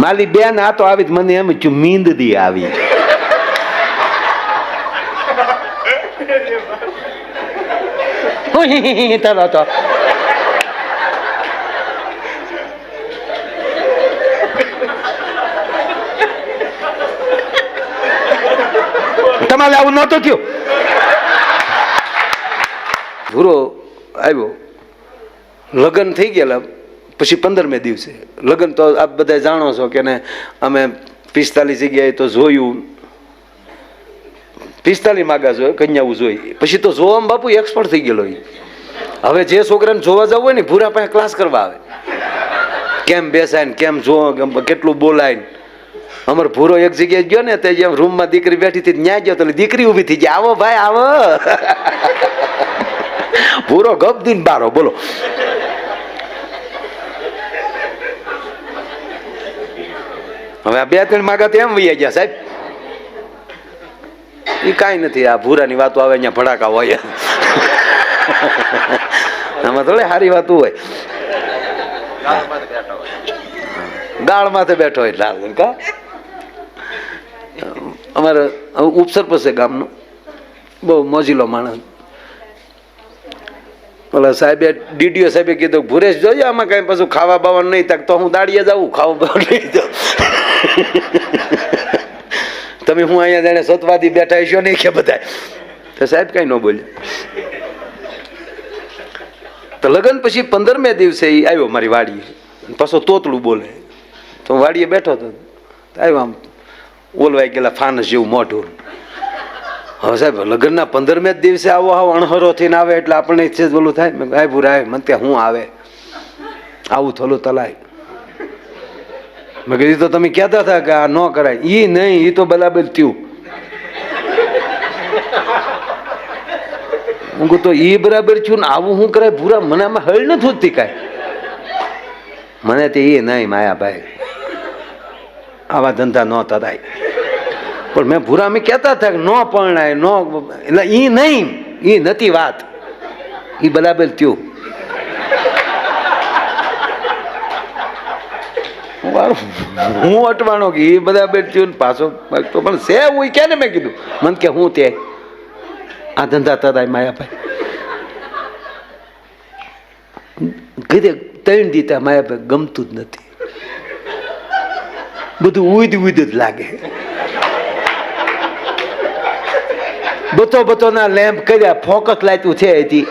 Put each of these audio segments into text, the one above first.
માલી બેન આ તો આવી જ મને એમ છું મીંદદી આવી. તો. તમારે આવું નહોતું થયું. ભૂરો આવ્યો. લગ્ન થઈ ગયેલા. પછી પંદરમે દિવસે. લગ્ન તો આપ બધા જાણો છો કે ને અમે પિસ્તાલીસ જગ્યાએ તો જોયું. પિસ્તાલીસ માગા જોઈએ કન્યાઓ જોઈ પછી તો જોવામાં બાપુ એક્સપર્ટ થઈ ગયેલો ઈ. હવે જે છોકરાને જોવા જવું હોય ને, ભૂરા પાસે ક્લાસ કરવા આવે. કેમ બેસાય ને, કેમ જો કેટલું બોલાય ને. અમાર ભૂરો એક જગ્યાએ ગયો ને, તે જેમ રૂમમાં દીકરી બેઠી હતી ન્યા ગયો તો દીકરી ઊભી થઈ ગઈ. આવો ભાઈ, આવો. ભૂરો ગપ દીન બારો, બોલો. હવે આ બે ત્રણ માગા એમ વૈયા ગયા સાહેબ. એ કાંઈ નથી, આ ભૂરાની વાતો આવે અહીંયા ભડાકા હોય. આમાં થોડી સારી વાતો હોય. ગાળ માથે બેઠો હોય લાલ કા? અમારે ઉપસરપંચ છે ગામનો બહુ મોજીલો માણસ. ઓલા સાહેબે, ડીડીઓ સાહેબે કીધું, ભુરેશ જોઈએ આમાં કઈ પાછું ખાવા બાવાનું નહીં તક તો હું દાડીએ જાઉં, ખાવા બાવા નહીં જાઉં. તમે હું અહીંયા જાણે સતવાદી બેઠા છો નહીં કે બધા તો સાહેબ કઈ ન બોલે. તો લગ્ન પછી પંદરમે દિવસે એ આવ્યો મારી વાડીએ. પાછો તોતલું બોલે. તો વાડીએ બેઠો હતો. આવ્યો આમ ઓલવાઈ ગયેલા ફાનસ જેવું મોઢું. હવે સાહેબ, લગ્નના પંદરમે દિવસે આવો આવો અણહરો થઈને આવે એટલે આપણને છે જ ઓલું થાય. આય ભૂરા મને ત્યાં હું આવે. આવું થોલું તલાય. મેં કીધું તો તમે કહેતા હતા કે આ ન કરાય. એ નહીં એ તો બરાબર થયું. હું કહું, તો એ બરાબર થયું ને આવું શું કરાય? મને આમાં હળ નથી થતી કાંઈ. મને તે એ નહીં, માયાભાઈ. આવા ધંધા ન તરાય પણ મેં ભૂરા અમે કહેતા હતા કે ન પરણાય, ન એટલે એ નહીં એ નથી વાત. એ બરાબર થયું. હું અટવાનો કે એ બધા ને પાછો તો પણ સે હું કે ને મેં કીધું? મને કે હું તે આ ધંધા તરાય માયાભાઈ. કીધે ત્રણ દીતા માયાભાઈ ગમતું જ નથી. બધું ઉદ ઉદ જ લાગે. બતો બતોના લેમ્પ કર્યા, ફોકસ લાયતું છે હતી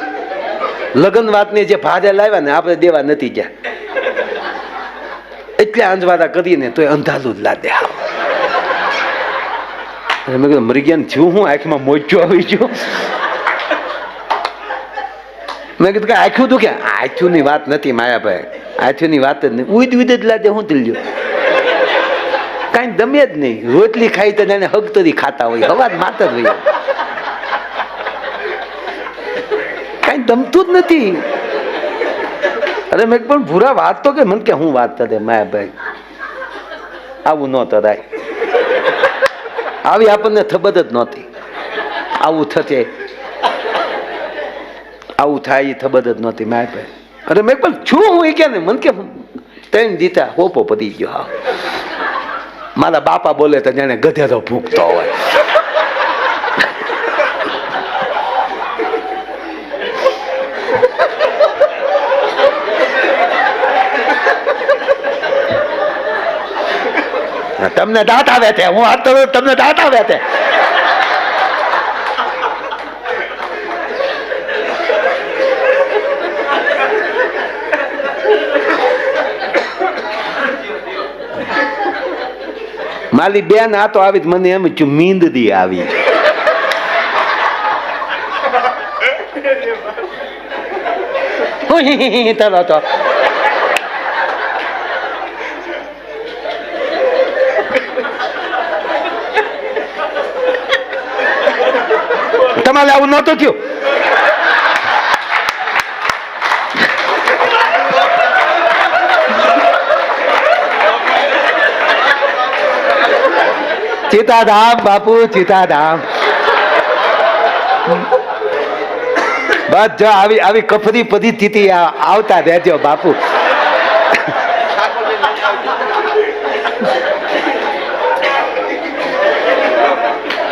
લગ્ન વાતની જે ભારે લાવ્યા ને આપણે દેવા નથી ગયા. એટલે આંજવાદા કરીને તોય અંધાલું જ લાદે. મેં કીધું, મરી થયું હું? આંખમાં મોજો આવી ગયો. મેં કીધું કે, આખ્યું તું કે આખું ની વાત નથી માયાભાઈ. આખું ની વાત જ નહીં. ઉદ ઉદ જ લાદે, હું દિલ્યો કાંઈ દમે જ નહીં. રોટલી ખાઈ તો એને હગ તરી ખાતા હોય. હવા જ માતા જ હોય. કાંઈ દમતું જ નથી. અરે મેં પણ ભૂરા વાત તો કે મને કે હું વાત કરે? માયાભાઈ આવું ન તરાય. આવી આપણને ખબર જ નહોતી. આવું થશે આવું થાય એ ખબર જ નહોતી માયાભાઈ અરે મેં પણ છું હું એ કે ને મને કે ત્રણ દીતા હોપો પતી ગયો હા. મારા બાપા બોલે તો જાણે ગધેરો ભૂખતો હોય. તમને દાંત આવે છે હું હાથ ધરું તમને દાંત આવે છે માલી બેન આ તો આવી મને એમ મીંદદી આવી તારો તો તમારે આવું નહોતું થયું ચિતાધામ બાપુ ચિતાધામ બસ જો આવી આવી કફરી પદ્ધતિ આવતા રહેજો બાપુ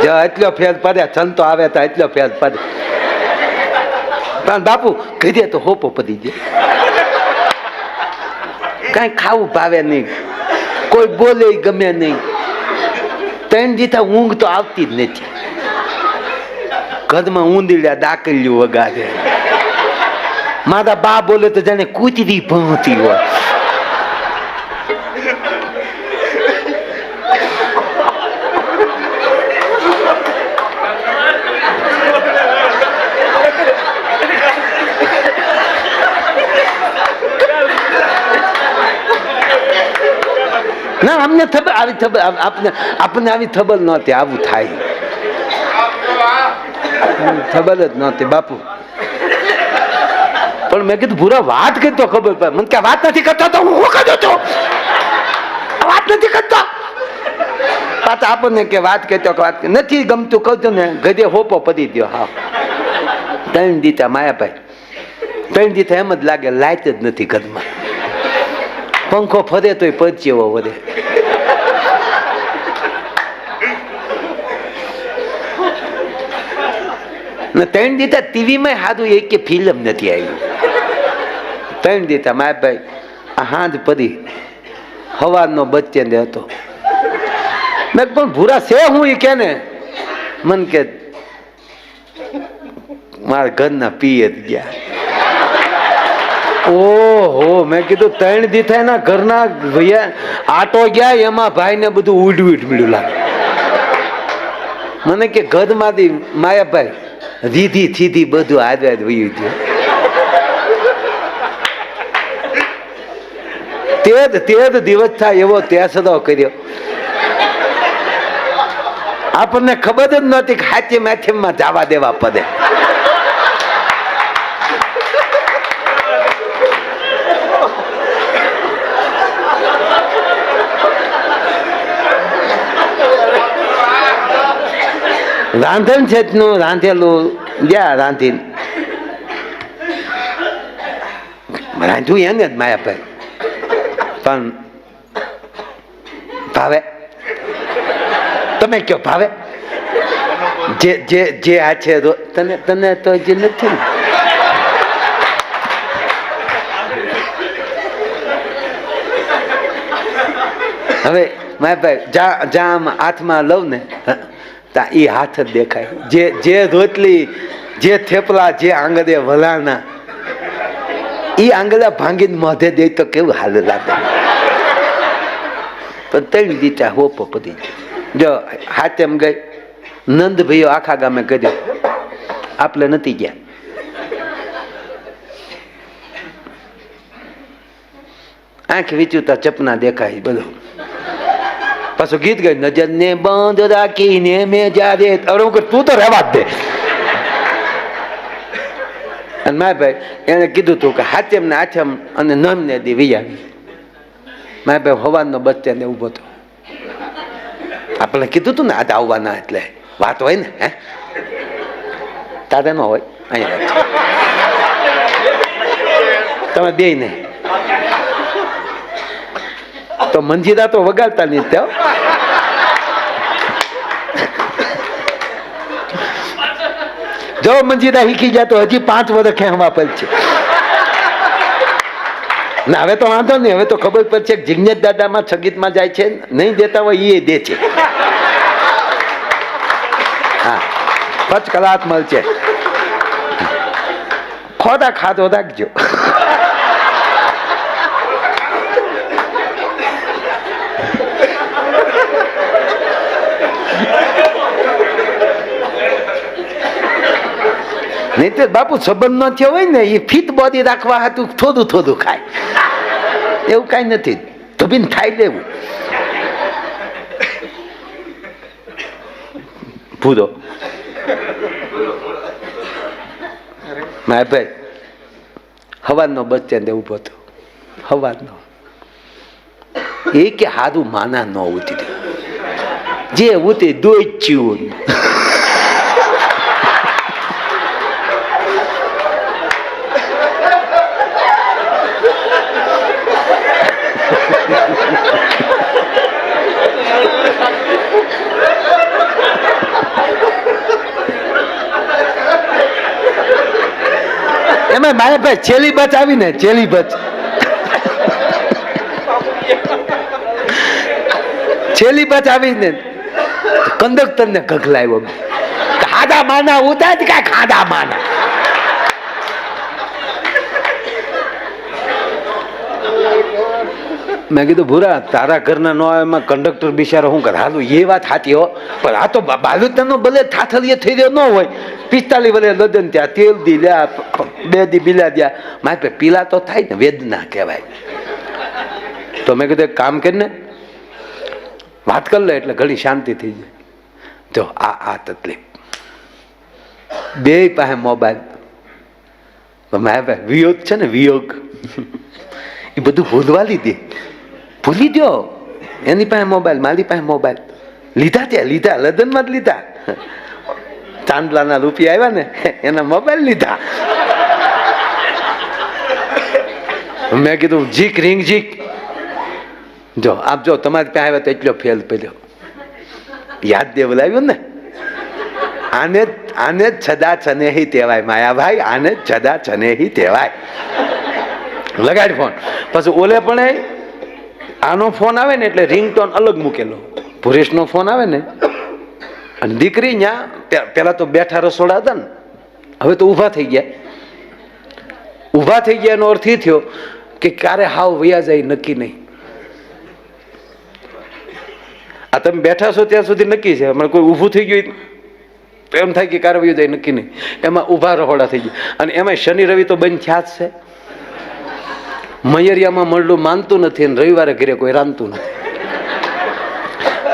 એટલો ફેર પડે સંતો આવે તો એટલો ફેર પડે. પણ બાપુ, કીધે તો હોપો પડી જાય કઈ ખાવું ભાવે નહીં. કોઈ બોલે ગમે નહીં. ત્રણ દીથા ઊંઘ તો આવતી જ નથી. ઘરમાં ઊંધીડ્યા દાકલ્યું વગાડે. મારા બા બોલે તો જાણે કૂતરી ભણતી હોય. ના, અમને ખબર આવી ખબર આપને આપણને આવી ખબર નહોતી, આવું થાય. ખબર જ નહોતી, બાપુ. પણ મેં કીધું, ભૂરા, વાત કરતો ખબર પડે. મને કે વાત નથી કરતો તો હું કરતો તો વાત નથી કરતો. પાછા આપણને કે વાત કરતો કે વાત નથી ગમતું, કહું ને, ગધે હોપો પડી ગયો હા. ત્રણ દીતા માયાભાઈ. ત્રણ દીતા એમ જ લાગે, લાઈટ જ નથી ઘરમાં. પંખો ફરે તોય પરચેવો વધે. ને ત્રણ દીતા ટીવીમાં સાધું એક કે ફિલ્મ નથી આવી. ત્રણ દીતા માય ભાઈ, આ હાંજ પડી હવારનો બચ્ચે હતો. મેં પણ ભૂરા છે હું એ કે ને મન કે, મારા ઘરના પીએ ગયા. ઓહો, મેં કીધું ત્રણ દી થાય ના ઘરના ભૈયા આટો ગયા, એમાં ભાઈ ને બધું ઉડવી મળ્યું લાગે. મને કે ઘરમાંથી માયાભાઈ, રીધી, થીધી બધું આજ આજ વયું ગયું તે જ તે જ દિવસ થાય એવો ત્યાં સદો કર્યો. આપણને ખબર જ નહોતી કે હાચી માથેમાં જવા દેવા પડે. રાંધણ છે નું, રાંધેલું જ્યાં રાંધીને રાંધ્યું એને જ માયાભાઈ પણ ભાવે. તમે કયો ભાવે? જે જે જે આ છે તને તને તો જે નથી ને. હવે માયાભાઈ ભાઈ જા આમ હાથમાં લઉં ને. તા એ હાથ જ દેખાય. જે જે રોટલી જે થેપલા, જે આંગળે વલાના એ આંગળા ભાંગીને મોઢે દે તો કેવું હાલ લાગે? પણ ત્રણ દીચા હો પડી જો, હાથ એમ ગઈ નંદ ભાઈઓ આખા ગામે કર્યો. આપણે નથી ગયા. આંખ વિચુતા ચપના દેખાય બધું. પાછું ગીત ગયું નજર ને બંધ રાખીને મેં જ્યારે અરે હું તું તો રહેવા જ દે. અને મારા ભાઈ એને કીધું તું કે હાથેમ ને આચેમ અને નમ ને દી વિયાવી મારા ભાઈ હવાનો બચ્ચે ને ઊભો હતો આપણે કીધું તું ને આજે આવવાના એટલે. વાત હોય ને, હે? તારે ન હોય, અહીંયા તમે બે નહીં. તો મંજીરા તો વગાડતા નહીં ત્યાં જો મંજીરા શીખી જાય તો હજી પાંચ વર્ષ ખેંચવા છે. ના, હવે તો વાંધો નહીં, હવે તો ખબર પડશે કે જિજ્ઞેશ દાદામાં સંગીતમાં જાય છે, નહીં દેતા હોય એ દે છે. હા, પચ કલાક મળશે ખોદા ખાધો રાખજો નહીં તો બાપુ સંબંધ ન થયો હોય ને એ ફિટ બોડી રાખવા હતું થોડું થોડું ખાય. એવું કાંઈ નથી. ધોબીને ખાઈ લેવું. ભૂરો. મારા ભાઈ હવાનો બસ સ્ટેન્ડ ઊભો હતો. હવાનો એ કે હારું માના ન ઉતરી જે ઉતરી દોચ્યું એમાં મારા ભાઈ, છેલ્લી બચ આવી ને છેલ્લી બચ. છેલ્લી બચ આવી ને કંડક્ટર ને ગગલાવ્યો. ખાધા માના ઉતા જ કા ખાધા માના. મેં કીધું, ભૂરા, તારા ઘરના નો આવે, એમાં કંડક્ટર બિચારો શું કરે? હાલું, એ વાત હાથી હો. પણ આ તો બાલુતનો ભલે થાથલીએ થઈ રહ્યો ન હોય. પિસ્તાલીસ વલે લદન ત્યાં તેલ દી લ્યા બે દી પીલા દ્યા મારે પીલા તો થાય ને, વેદના કહેવાય. તો મેં કીધું કામ કરીને વાત કરી લે એટલે ઘણી શાંતિ થઈ જાય. જો આ આ તકલીફ. બે પાસે મોબાઈલ. મારા ભાઈ વિયોગ છે ને, વિયોગ. એ બધું ભૂલવા લીધી. ભૂલી દો એની પાસે મોબાઈલ, મારી પાસે મોબાઈલ. લીધા ત્યાં, લીધા લદનમાં જ લીધા. ચાંદલાના રૂપિયા આવ્યા ને, એના મોબાઈલ લીધા. મેં કીધું, જીક, રિંગ જીક. જો, આપ જો, તમારી ત્યાં આવ્યા તો એટલો ફેલ પડ્યો. યાદ દેવલાવ્યું ને? આને આને છદા છનેહી કહેવાય, માયાભાઈ, આને છદા છનેહી કહેવાય. લગાડ ફોન. પછી ઓલે પણ આનો ફોન આવે ને એટલે રિંગટોન અલગ મૂકેલો. ભુરેશનો ફોન આવે ને, અને દીકરી ત્યાં પેલા તો બેઠા રસોડા હતા ને, હવે તો ઊભા થઈ ગયા. ઊભા થઈ ગયા એનો અર્થ એ થયો કે ક્યારે હાવ વયા જાય નક્કી નહીં. આ તમે બેઠા છો ત્યાં સુધી નક્કી છે. હમણાં કોઈ ઊભું થઈ ગયું તો એમ થાય કે ક્યારે વયું જાય નક્કી નહીં. એમાં ઊભા રહોડા થઈ ગયા. અને એમાં શનિ રવિ તો બંધ થયા જ છે. મયરિયામાં મળલું માનતું નથી અને રવિવારે ઘરે કોઈ રાંધતું નથી.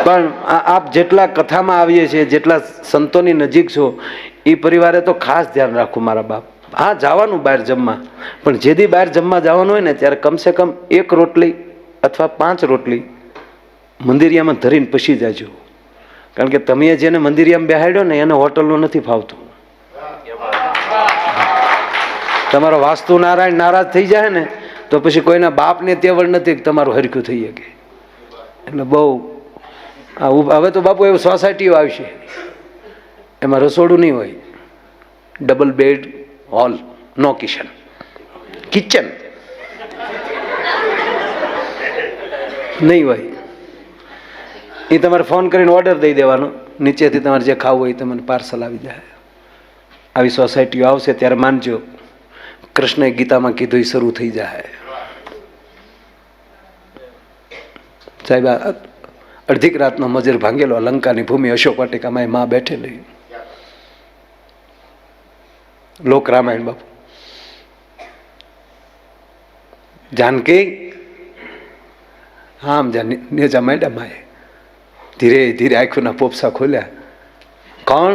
પણ આપ જેટલા કથામાં આવીએ છીએ, જેટલા સંતોની નજીક છો એ પરિવારે તો ખાસ ધ્યાન રાખવું મારા બાપ. હા, જવાનું બહાર જમવા. પણ જેથી બહાર જમવા જવાનું હોય ને, ત્યારે કમસે કમ એક રોટલી અથવા પાંચ રોટલી મંદિરિયામાં ધરીને પછી જાજો. કારણ કે તમે જેને મંદિરિયામાં બેહાડ્યો ને, એને હોટલનું નથી ફાવતું. તમારો વાસ્તુ નારાયણ નારાજ થઈ જાય ને, તો પછી કોઈના બાપને તેવડ નથી કે તમારું હરખ્યું થઈ શકે. એટલે બહુ હવે તો બાપુ એવું સોસાયટીઓ આવશે. એમાં રસોડું નહીં હોય. ડબલ બેડ હોલ નો કિશન કિચન નહીં હોય એ તમારે ફોન કરીને ઓર્ડર દઈ દેવાનો. નીચેથી તમારે જે ખાવું હોય તમને પાર્સલ આવી જાય. આવી સોસાયટીઓ આવશે ત્યારે માનજો. કૃષ્ણએ ગીતામાં કીધું એ શરૂ થઈ જાય. સાહેબ અડધીક રાતનો મજર ભાંગેલો, લંકાની ભૂમિ અશોક વાટિકામાં એ માં બેઠેલી. લોક રામાયણ બાપુ. જાનકી? આમ જા નેજા માંડ્યા માએ. ધીરે ધીરે આંખોના પોપસા ખોલ્યા. કોણ?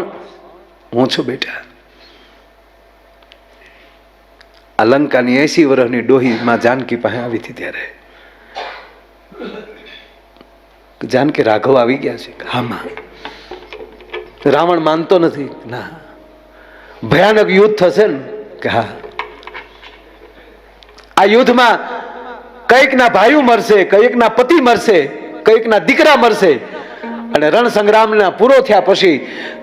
હું છું બેટા. આ લંકાની એસી વર્ષની ડોહી માં જાનકી પાસે આવી હતી ત્યારે. જાનકી રાઘવ આવી ગયા છે. હામાં રાવણ માનતો નથી. ના. ભયાનક યુદ્ધ થશે ને? કે હા. આ યુદ્ધમાં કંઈક ના ભાઈઓ મરશે કંઈક ના પતિ મરશે કંઈક ના દીકરા મરશે. અને રણ સંગ્રામના પૂરો થયા પછી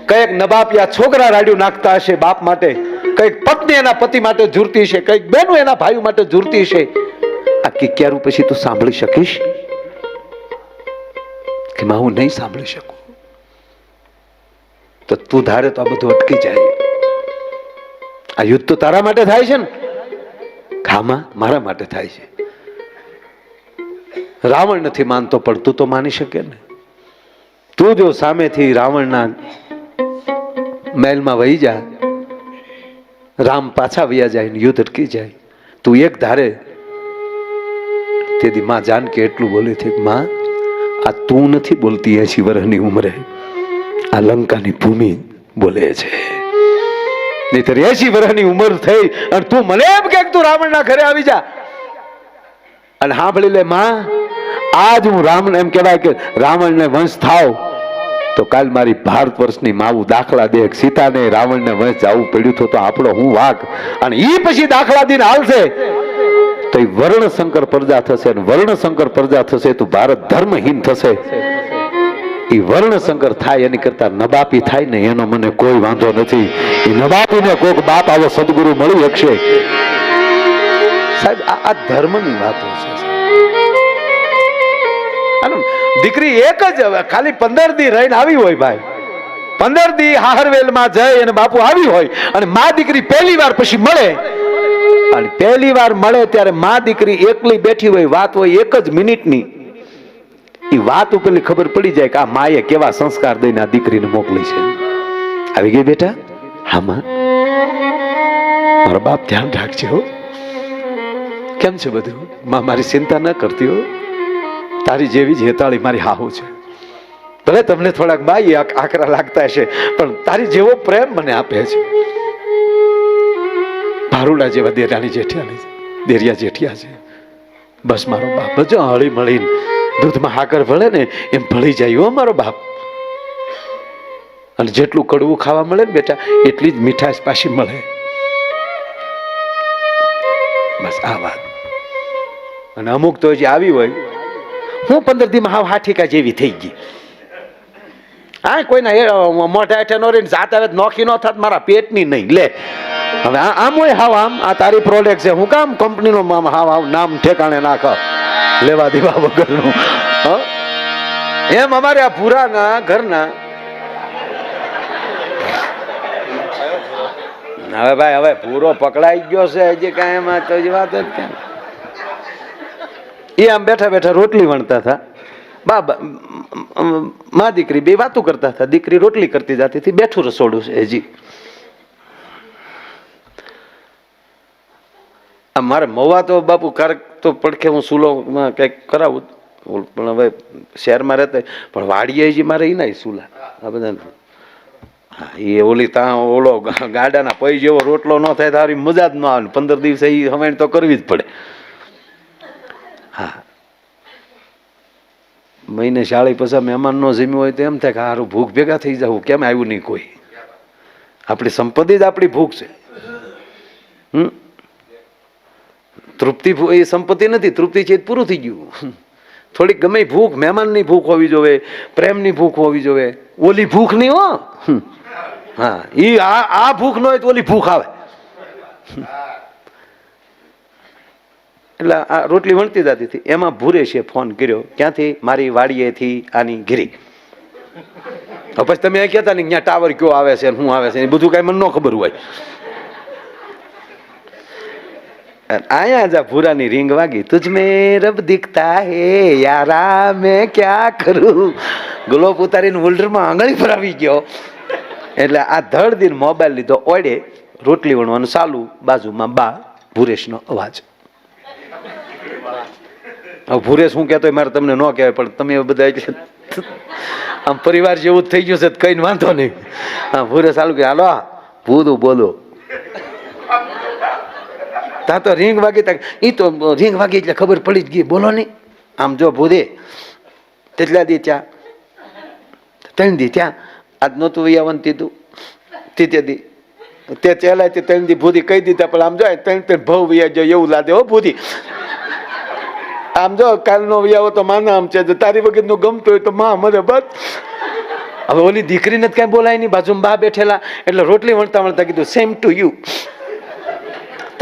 કંઈક નબાપિયા છોકરા રાડ્યું નાખતા હશે બાપ માટે કંઈક પત્ની એના પતિ માટે ઝૂરતી છે કંઈક બેનો એના ભાઈઓ માટે ઝૂરતી છે આ કિક્યારું પછી તું સાંભળી શકીશ? કે હું નહીં સાંભળી શકું? તો તું ધારે તો આ બધું અટકી જાય. આ યુદ્ધ તો તારા માટે થાય છે ને? ખામાં, મારા માટે થાય છે. રાવણ નથી માનતો, પણ તું તો માની શકે ને. તું જો સામેથી રાવણના મહેલમાં વહી જા, રામ પાછા વયા જાય ને યુદ્ધ અટકી જાય. તું એક ધારે, તેથી માં જાનકી એટલું બોલી હતી માં, આ તું નથી બોલતી એસી વર્ષની ઉંમરે. આ લંકાની ભૂમિ બોલે છે. નહીતર એસી વર્ષની ઉંમર થઈ અને તું મને એમ કે તું રાવણના ઘરે આવી જા. અને સાંભળી લે માં, આજ હું રામ એમ કહેવાય કે રાવણને વંશ થાવ, તો કાલ મારી ભારત વર્ષની માવું દાખલા દે. સીતાને રાવણને વંશ જવું પડ્યું તો આપણો હું વાઘ. અને એ પછી દાખલા દિન હાલશે. તો એ વર્ણ શંકર પ્રજા થશે અને વર્ણ શંકર પ્રજા થશે તો ભારત ધર્મહીન થશે. એ વર્ણશંકર થાય, એની કરતા નબાપી થાય ને, એનો મને કોઈ વાંધો નથી. એ નબાપીને કોક બાપ આવો સદગુરુ મળી શકશે. સાહેબ, આ ધર્મની વાતો છે દીકરી એક જ ખાલી પંદર દી રહીને આવી હોય ભાઈ. પંદર દી હાહરવેલમાં જઈ અને બાપુ આવી હોય અને મા દીકરી પહેલી વાર પછી મળે. અને પહેલી વાર મળે ત્યારે મા દીકરી એકલી બેઠી હોય, વાત હોય એક જ મિનિટની. એ વાત ઉપરની ખબર પડી જાય કે આ માએ કેવા સંસ્કાર દઈને આ દીકરીને મોકલી છે. આવી ગઈ બેટા? હા માં મારો બાપ ધ્યાન રાખજે હો. કેમ છે બધું? માં મારી ચિંતા ન કરતી હો. તારી જેવી જ હેતાળી મારી હાહુ છે. ભલે તમને થોડાક બાઈ આકરા લાગતા હશે, પણ તારી જેવો પ્રેમ મને આપે છે. ભારુડા જેવા દેરાણી જેઠિયાની દેરિયા જેઠિયા છે. બસ મારો બાપ જો હળી મળીને દૂધમાં હાકર ભળે ને એમ ભળી જાય હો બાપ. અને જેટલું કડવું ખાવા મળે ને બેટા, એટલી જ મીઠાશ પાછી મળે. બસ આ વાત. અને અમુક તો જે આવી હોય. હું પંદર દીમાં હાવ હાઠીકા જેવી થઈ ગઈ. હા કોઈના મોઢા હેઠે નો રહીને જાત આવે નોખી નો થાત, મારા પેટની નહીં. લે, હવે આ- આમ હોય હાવ આમ. આ તારી પ્રોડક્ટ છે. હું કામ કંપનીનો હાવ હાવ નામ ઠેકાણે નાખ. લેવા દેવા વગરનું? એમ અમારે આ પુરાના ઘરના. હવે ભાઈ, હવે પૂરો પકડાઈ ગયો છે, હજી કાંઈ એમાં તો વાત જ ક્યાં એ આમ બેઠા બેઠા રોટલી વણતા હતા. બાબા મા દીકરી બે વાતો કરતા હતા. દીકરી રોટલી કરતી જતી હતી, બેઠું રસોડું છે હજી. મારે મવા તો બાપુ ક્યારેક તો પડખે હું સુલોમાં કંઈક કરાવું પણ હવે શહેરમાં રહેતા પણ વાડીએ જે મારે એ નહીં સુલા. આ બધા હા એ ઓલી ત્યાં ઓલો ગાડાના પૈ જેવો રોટલો ન થાય તારી મજા જ ન આવે. પંદર દિવસે એ હવાણ તો કરવી જ પડે. હા. મહિને શાળી પછી મહેમાન નો જમ્યું હોય તો એમ થાય કે હારું ભૂખ ભેગા થઈ જવું. કેમ આવ્યું નહીં કોઈ? આપણી સંપત્તિ જ આપણી ભૂખ છે. હમ? તૃપ્તિ એ સંપત્તિ નથી, તૃપ્તિ છે પૂરું થઈ ગયું. થોડીક ગમે ભૂખ, મહેમાનની ભૂખ હોવી જોવે, પ્રેમની ભૂખ હોવી જોવે. ઓલી ભૂખ નહીં હો. હા એ આ આ ભૂખ ન હોય તો ઓલી ભૂખ આવે. એટલે આ રોટલી વણતી જતી હતી. એમાં ભૂરેશે ફોન કર્યો. ક્યાંથી? મારી વાડીએથી આની ગીરી પછી તમે કહેતા ને ત્યાં ટાવર કયો આવે છે શું આવે છે એ બધું કાંઈ મને ન ખબર હોય. આયા જા ભૂરાની રીંગ વાગી. તુજ મેં રબ દિખતા હે, યારા મે ક્યાં કરું? ગ્લોબ ઉતારીને હોલ્ડરમાં આંગળી પર આવી ગયો. એટલે આ ધડ દિન મોબાઈલ લીધો ઓડે, રોટલી વણવાનું ચાલુ, બાજુમાં બા, ભૂરેશનો અવાજ. હવે ભૂરેશ હું કહેતો મારે તમને ન કહેવાય, પણ તમે બધા આમ પરિવાર જેવું જ થઈ ગયું છે કઈ વાંધો નહીં. હા, ભૂરેશ ચાલુ કે, હાલો ભૂતું બોલો. ત્યાં તો રીંગ વાગી ત્યાં એ તો રીંગ વાગી એટલે ખબર પડી જ ગઈ. બોલો નહીં. આમ જો ભૂદે. તેટલા દી ત્યાં ત્રણ દી ત્યાં આજ નહોતું વૈયાવન તીધું તીતે દી. તે ચહેલા તે ત્રણ દી ભૂધી કહી દીધા. પણ આમ જો ત્રણ ત્રણ ભવ વૈયા જો એવું લાદે હો ભૂધી આમ જો કાલનો વૈયાવો તો માના આમ છે. તારી વગરનું ગમતું હોય તો માં મરે બસ. હવે ઓલી દીકરીને જ કાંઈ બોલાય નહીં. બાજુમાં બા બેઠેલા. એટલે રોટલી વણતા વણતા કીધું સેમ ટુ યુ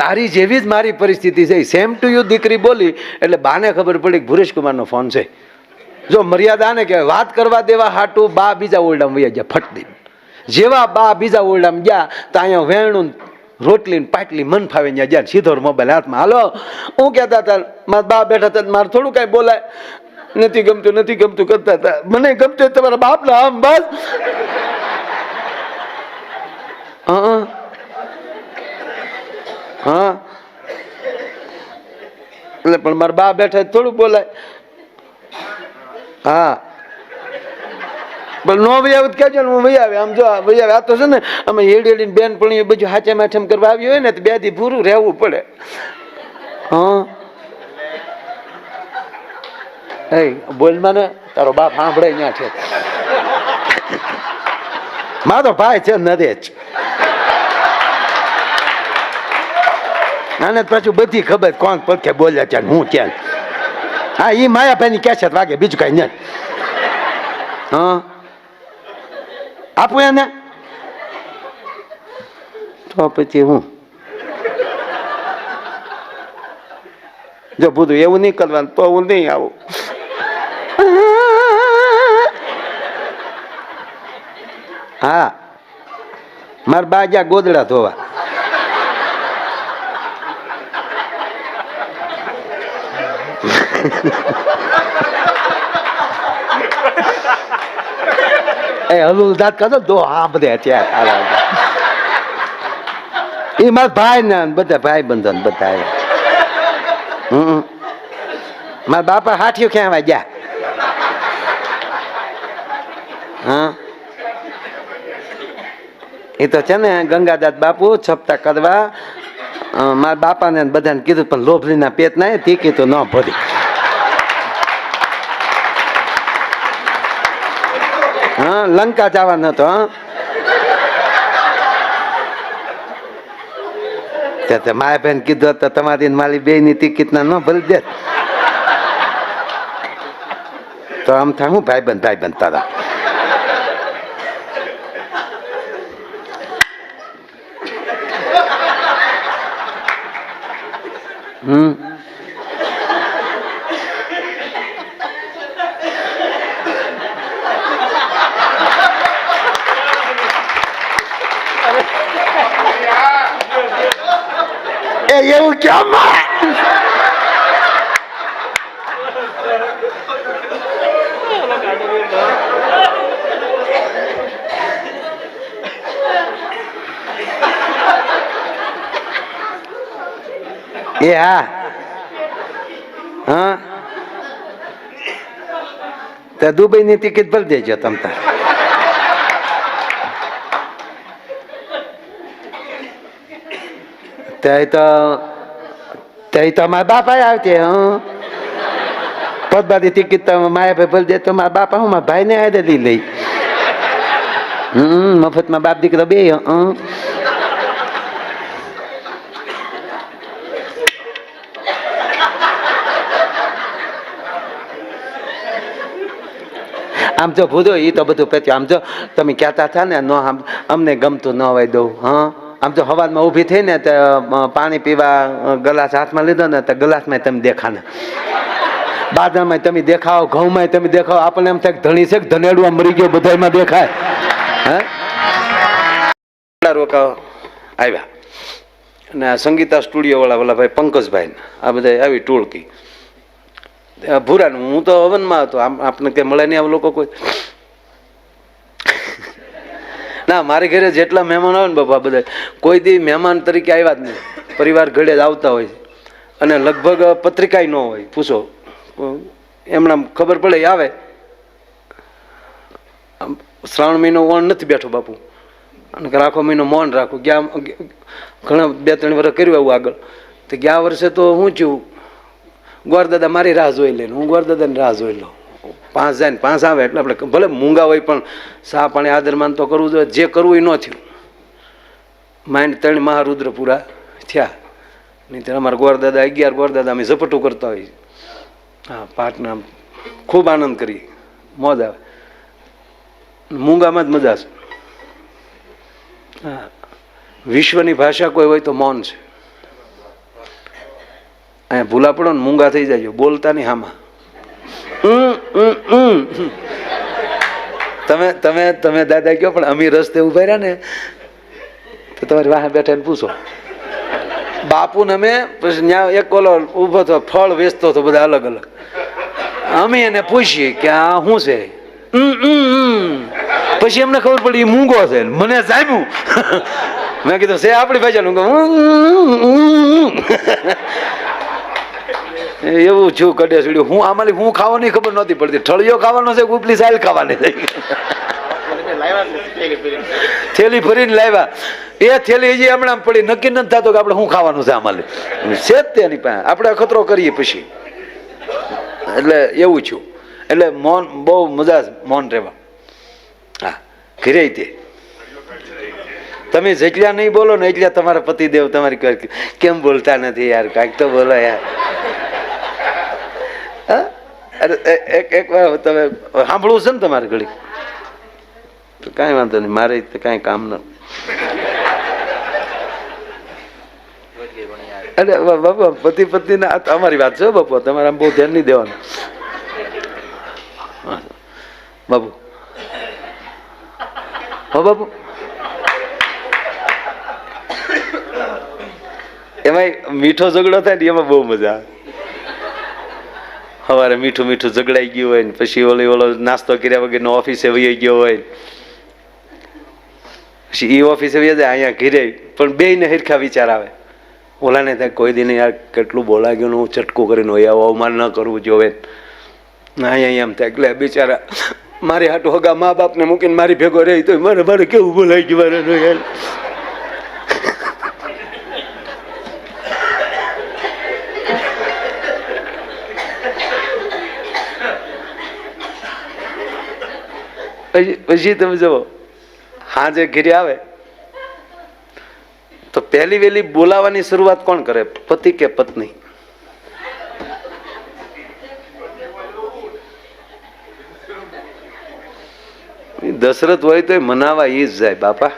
તારી જેવી જ મારી પરિસ્થિતિ છે. સેમ ટુ યુ દીકરી બોલી, એટલે બાને ખબર પડી કે ભુરેશ કુમારનો ફોન છે. જો મર્યાદા ને કહેવાય, વાત કરવા દેવા હાટું, બા બીજા ઓરડામાં વૈયા ગયા ફટ દઈને જેવા બા બીજા ઓરડામાં ગયા, તો અહીંયા વેણું રોટલી પાટલી મન ફાવે ત્યાં ગયા, સીધો મોબાઈલ હાથમાં, હાલો, હું કહેતા હતા, મારા બા બેઠા હતા, મારે થોડું કાંઈ બોલાય. નથી ગમતું નથી ગમતું કરતા હતા. મને ગમતું તમારા બાપના આમ બસ. હા. હા? એટલે પણ મારા બા બેઠા થોડું બોલાય. હા. પણ નો ભાઈ આવું કહેજો ને, હું ભાઈ આવે. આમ જો ભાઈ આવે. આ તો છે ને, અમે હેડી બેન પણ એ બધું હાચા માઠમ કરવા આવી હોય ને, તો બેથી પૂરું રહેવું પડે. હા. એ બોલ મને, તારો બાપ સાંભળે ત્યાં છે. મારો ભાઈ છે નથી જ તો પાછું બધી ખબર કોણ પડખે બોલ્યા છે હું ક્યાં હા એ માયાભાઈની કેસેટ વાગે, બીજું કઈ નહીં. હા. આપું એને? તો પછી હું? જો બધું એવું નહીં કરવાનું, તો હું નહીં આવું. હા. મારા બા ગોદડા ધોવા. એ હલુ દાંત કાઢો દો હા બધે ત્યાં એ મારા ભાઈ ને બધા ભાઈ બંધો બધા હમ મારા બાપા હાથીઓ ક્યાં ગયા? હા? એ તો છે ને ગંગાદાસ બાપુ છપતા કરવા મારા બાપાને બધાને કીધું પણ લોભલીના પેટ ના તે કીધું ન ભરી. હા, લંકા જવાનો હતો, હા. તો માયા બેન કીધું તો તમારી મારી બે ની ટિકિટ ના ન ભરી દે. તો આમ થાય, હું ભાઈ બંધ ભાઈ બંધ તારા. હમ. એવું કેમ? એ હા. હા. તો દુબઈની ટિકિટ ભરી દેજો તમ ત્યાં તો ત્યાં તો મારા બાપા આવતી હં. પદબાદી ટિકિટ તો માયા ભાઈ ભરી દે, તો મારા બાપા હું મારા ભાઈને આડે લઈ લઈ. હમ, મફતમાં બાપ દીકરો બે, હં. આમ જો ભૂદો એ તો બધું પેચ્યું આમ જો તમે કહેતા હતા ને, નો અમને ગમતું ન હોય દઉં, હા. આમ તો હવારમાં ઊભી થઈ ને તો પાણી પીવા ગ્લાસ હાથમાં લીધો ને તો ગ્લાસમાં તમે દેખાને. બાજરામાં તમે દેખાઓ ઘઉંમાં તમે દેખાઓ આપણને એમ થાય ધણી છે કે ધનેડું આમ મરી ગયો બધામાં દેખાય. હે? રોકા આવ્યા? અને સંગીતા સ્ટુડિયો વાળા ભાઈ પંકજભાઈ આ બધા આવી ટોળકી. ભૂરાનું, હું તો હવનમાં હતો, આમ આપણને કે મળે નહીં આવું લોકો કોઈ. ના, મારે ઘરે જેટલા મહેમાન આવે ને બાપા બધા કોઈ દી મહેમાન તરીકે આવ્યા જ નહીં. પરિવાર ઘડે જ આવતા હોય અને લગભગ પત્રિકાય ન હોય, પૂછો. એમના ખબર પડે આવે. શ્રાવણ મહિનો ઓણ નથી બેઠો બાપુ. અને આખો મહિનો મૌન રાખું. ગયા ઘણા બે ત્રણ વર્ષ કર્યું આવું આગળ. તો ગયા વર્ષે તો હું છું ગોરદાદા મારી રાહ જોઈ લે હું હું ગોરદાદાની રાહ જોઈ લઉં. પાંચ જાય ને પાંચ આવે એટલે આપણે ભલે મૂંગા હોય પણ સા પાણી આદરમાન તો કરવું જોઈએ. જે કરવું એ ન થયું. માઇન્ડ ત્રણ મહારુદ્ર પૂરા થયા. નહીં ત્યારે અમારા ગોરદાદા અગિયાર ગોરદાદા અમે ઝપટું કરતા હોઈએ. હા પાઠના ખૂબ આનંદ કરી મોજ આવે. મૂંગામાં જ મજા છે. હા. વિશ્વની ભાષા કોઈ હોય તો મૌન છે. અહીંયા ભૂલા પડો ને, મૂંગા થઈ જાય બોલતા નહીં હામાં. તમે તમે તમે દાદા કહો પણ અમી રસ્તે ઊભા રહ્યા ને તો તમારી વાહ બેઠા ને પૂછો. બાપુ ને અમે ત્યાં એક ઓલો ઊભો તો ફળ વેચતો હતો બધા અલગ અલગ. અમે એને પૂછીએ કે આ શું છે. પછી એમને ખબર પડી મૂંગો છે. મને જામ્યું. મેં કીધું છે આપણી ભાઈ ઉમ. એવું છું કડે સુડ્યું. હું આમાં હું ખાવાની ખબર નહોતી પડતી. ઠળિયો ખાવાનો છે કે ઉપલી સાઈલ ખાવાની થઈ થેલી ભરીને લાવ્યા. એ થેલી હજી હમણાં પડી. નક્કી નથી થતું કે આપણે શું ખાવાનું છે આમાં છે જ તેની પાસે. આપણે અખતરો કરીએ પછી. એટલે એવું છું એટલે મૌન, બહુ મજા મૌન રહેવા. હા, ઘરે તે. તમે જેટલા નહીં બોલો ને એટલા તમારા પતિદેવ તમારી કેમ બોલતા નથી યાર? કાંઈક તો બોલો યાર. હા? અરે એક એક વાર તમે સાંભળવું છે ને તમારે ઘડી? તો કાંઈ વાંધો નહીં, મારે કાંઈ કામ ન અરે બાપુ, પતિ પત્ની આ અમારી વાત છે બાપુ, તમારે આમ બહુ ધ્યાન નહીં દેવાનું. બાપુ. હો, બાપુ. એમાંય મીઠો ઝઘડો થાય ને એમાં બહુ મજા આવે. સવારે મીઠું મીઠું ઝઘડાઈ ગયું હોય ને પછી ઓલી ઓલો નાસ્તો કર્યા વગરનો ઓફિસે વહી ગયો હોય પછી એ ઓફિસે વહી જાય, અહીંયા ઘીરે પણ બે ને હિરખા વિચાર આવે. ઓલાને થાય કોઈ દિન યાર, કેટલું બોલા ગયું હું ચટકું કરીને હોય, આવું અવમાન ન કરવું જોવે અહીંયા એમ થાય, એટલે બિચારા મારી હાટુ હગા મા બાપને મૂકીને મારી ભેગો રહી તો મારે મારે કેવું બોલાઈ ગયું મારે પછી તમે જુઓ. હાજે ઘેરે આવે, તો પહેલી વહેલી બોલાવાની શરૂઆત કોણ કરે? પતિ કે પત્ની? દશરથ હોય તો મનાવા એ જ જાય, બાપા.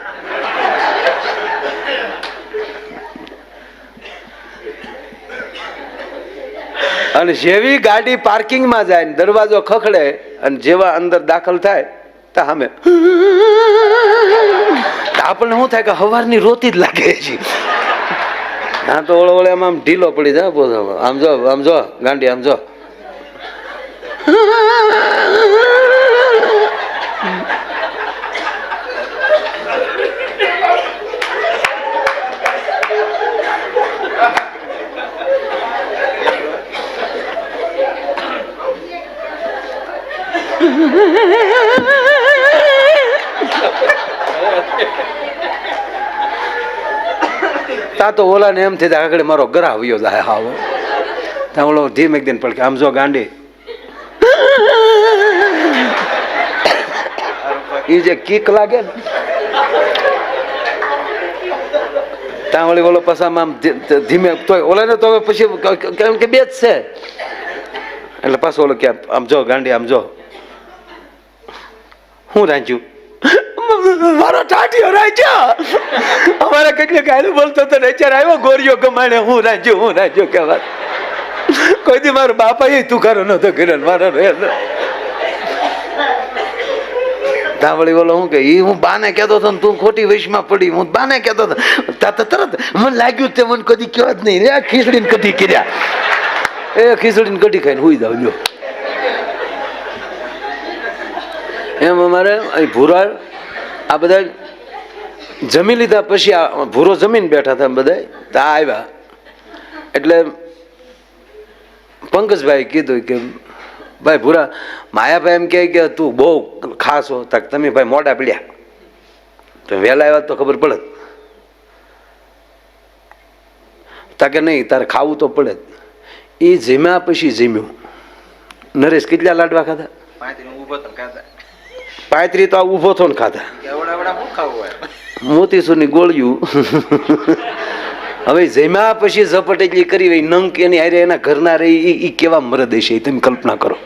અને જેવી ગાડી પાર્કિંગમાં જાય દરવાજો ખખડે અને જેવા અંદર દાખલ થાય સામે આપણને શું થાય કે હવારની રોતી જ લાગે છે ના તો ઓળો ઓળે આમ ઢીલો પડી જાય પોતે. આમ જો આમ જો, ગાંડી, આમ જો તા તો ઓલાને એમ થઈ આગળ મારો ગરા આવ્યો જાય હા ત્યાં ઓલો ધીમે દિન પડકે આમ જો ગાંડી. એ જે કીક લાગે ને. ત્યાં વળી ઓલો પસામાં ધીમે તોય, ઓલાને તો પછી કેમ કે બે જ છે. એટલે પાછો ઓલો કે આમ જો ગાંડી, આમ જો. હું રાંચ્યું મારો ટાટિયો રાંચ્યો અમારે કંઈક ગાયલું બોલતો તો ને આવ્યો ગોરીઓ કમાણે હું રાંચ્યો હું રાંચ્યો કહેવા કોઈ દી મારો બાપા એ તું કરો નતો કર્યો ને મારો રે. તાવળી બોલો, હું કે એ હું બાને કહેતો હતો તું ખોટી વૈશમાં પડી, હું બાને કહેતો હતો. તા તરત મને લાગ્યું તે મને કદી કહેવા જ નહીં. રે ખીચડીને કદી કર્યા. એ ખીચડીને કઢી ખાઈને હુઈ જાવ જો અમારે અહીં ભૂરા આ બધા જમી લીધા પછી આ ભૂરો જમીન બેઠા હતા બધા તો આવ્યા. એટલે પંકજભાઈ કીધું કે, ભાઈ ભૂરા, માયાભાઈ એમ કહે કે તું બહુ ખાસ હો, તક તમે ભાઈ મોડા પીડ્યા. તો વહેલા આવ્યા તો ખબર પડે. તાકે નહીં, તારે ખાવું તો પડે એ જીમ્યા પછી જીમ્યું. નરેશ કેટલા લાડવા ખાધા. પાંત્રી તો આ ઊભો થો ને ખાધા. મોતીસુરની ગોળિયું. હવે જમ્યા પછી ઝપટ એટલી કરી હોય નંક એની હારે એના ઘરના રહી એ કેવા મરદ હશે એ તમે કલ્પના કરો.